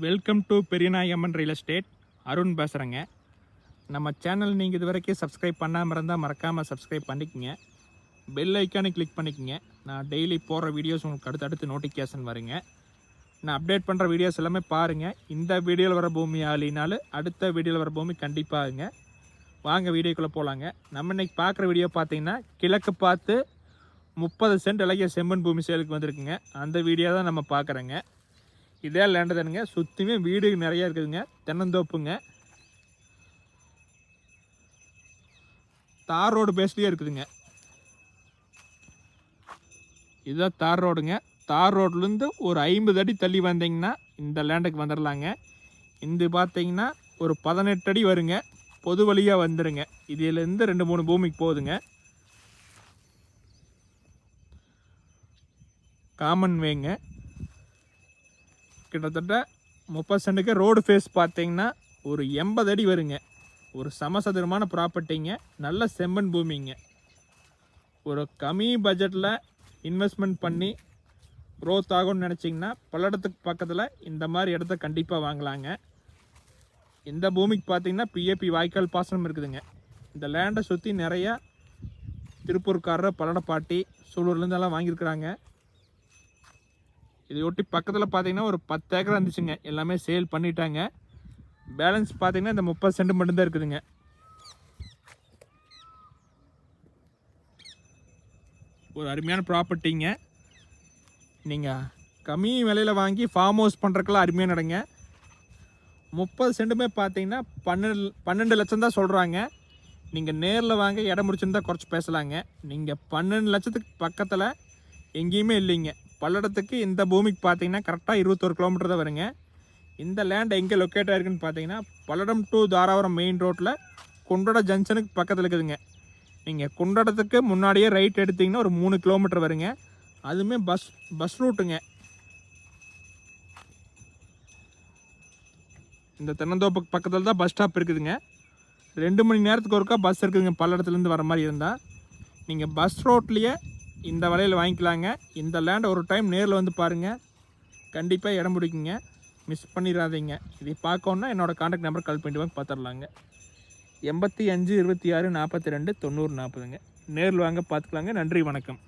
Welcome to Periyanayamman real estate Arun பேசுகிறேங்க நம்ம channel நீங்கள் இது வரைக்கும் சப்ஸ்கிரைப் பண்ணாமல் இருந்தால் மறக்காமல் சப்ஸ்கிரைப் பண்ணிக்கோங்க. பெல் ஐக்கானை கிளிக் பண்ணிக்கோங்க. நான் டெய்லி போடுற வீடியோஸ் உங்களுக்கு அடுத்தடுத்து நோட்டிஃபிகேஷன் வருங்க. நான் அப்டேட் பண்ணுற வீடியோஸ் எல்லாமே பாருங்கள் இந்த வீடியோவில் வர பூமி ஆலினாலும் அடுத்த வீடியோவில் வர பூமி கண்டிப்பாகுங்க. வாங்க வீடியோக்குள்ளே போகலாங்க நம்ம இன்றைக்கி பார்க்குற வீடியோ பார்த்தீங்கன்னா கிழக்கு பார்த்து முப்பது சென்ட் இலக்கிய செம்மண் பூமி சேலுக்கு வந்திருக்குங்க. அந்த வீடியோ தான் நம்ம பார்க்குறேங்க. இதே லேண்டு தானுங்க. சுற்றியுமே வீடு நிறையா இருக்குதுங்க. தென்னந்தோப்புங்க. தார் ரோடு பேஸ்லேயே இருக்குதுங்க. இதுதான் தார் ரோடுங்க. தார் ரோட்லேருந்து ஒரு ஐம்பது அடி தள்ளி வந்தீங்கன்னா இந்த லேண்டுக்கு வந்துடலாங்க இது பார்த்தீங்கன்னா ஒரு பதினெட்டு அடி வருங்க. பொது வழியாக வந்துடுங்க இதுலேருந்து ரெண்டு மூணு பூமிக்கு போகுதுங்க. காமன் வேங்க கிட்டத்தட்ட முப்பது சென்ட்டுக்கு ரோடு ஃபேஸ் பார்த்தீங்கன்னா ஒரு எண்பது அடி வருங்க. ஒரு சமசதுரமான ப்ராப்பர்ட்டிங்க நல்ல செம்மண் பூமிங்க. ஒரு கம்மி பட்ஜெட்டில் இன்வெஸ்ட்மெண்ட் பண்ணி க்ரோத் ஆகும்னு நினச்சிங்கன்னா பல்லடத்துக்கு பக்கத்தில் இந்த மாதிரி இடத்த கண்டிப்பாக வாங்கலாங்க. இந்த பூமிக்கு பார்த்தீங்கன்னா பிஏபி வாய்க்கால் பாசனம் இருக்குதுங்க. இந்த லேண்டை சுற்றி நிறையா திருப்பூர்காரர் பல்லடப்பாட்டி சூலூர்லேருந்தெல்லாம் வாங்கியிருக்கிறாங்க. இதையொட்டி பக்கத்தில் பார்த்தீங்கன்னா ஒரு பத்து ஏக்கர் இருந்துச்சுங்க. எல்லாமே சேல் பண்ணிட்டாங்க. பேலன்ஸ் பார்த்தீங்கன்னா இந்த முப்பது சென்ட் மட்டும்தான் இருக்குதுங்க. ஒரு அருமையான ப்ராப்பர்ட்டிங்க. நீங்கள் கம்மி விலையில் வாங்கி ஃபார்ம் ஹவுஸ் பண்ணுறக்கெல்லாம் அருமையாக நடங்க. முப்பது சென்ட்டுமே பார்த்தீங்கன்னா பன்னெண்டு பன்னெண்டு லட்சம் தான் சொல்கிறாங்க நீங்கள் நேரில் வாங்க இடம் முடிச்சிருந்தா குறைச்சி பேசலாங்க. நீங்கள் பன்னெண்டு லட்சத்துக்கு பக்கத்தில் எங்கேயுமே இல்லைங்க. பல்லடத்துக்கு இந்த பூமிக்கு பார்த்தீங்கன்னா கரெக்டாக இருபத்தோரு கிலோமீட்டர் தான் வருங்க. இந்த லேண்ட் எங்கே லொக்கேட் ஆகிருக்குன்னு பார்த்தீங்கன்னா பல்லடம் டு தாராபுரம் மெயின் ரோட்டில் குண்டட ஜங்ஷனுக்கு பக்கத்தில் இருக்குதுங்க. நீங்கள் குண்டடத்துக்கு முன்னாடியே ரைட் எடுத்தீங்கன்னா ஒரு மூணு கிலோமீட்டர் வருங்க. அதுவுமே பஸ் பஸ் ரூட்டுங்க இந்த தென்னந்தோப்புக்கு பக்கத்தில் தான் பஸ் ஸ்டாப் இருக்குதுங்க. ரெண்டு மணி நேரத்துக்கு ஒருக்கா பஸ் இருக்குதுங்க பல்லடத்துலேருந்து வர மாதிரி இருந்தால் நீங்கள் பஸ் ரோட்லேயே இந்த விலையில் வாங்கிக்கலாங்க. இந்த லேண்டை ஒரு டைம் நேரில் வந்து பாருங்கள் கண்டிப்பாக இடம் பிடிக்குங்க. மிஸ் பண்ணிடாதீங்க இதை பார்க்கணுன்னா என்னோடய காண்டாக்ட் நம்பர் கால் பண்ணிட்டு வாங்க பார்த்துடலாங்க எண்பத்தி அஞ்சு இருபத்தி ஆறு நாற்பத்தி ரெண்டு தொண்ணூறு நாற்பதுங்க. நேரில் வாங்க பார்த்துக்கலாங்க நன்றி வணக்கம்.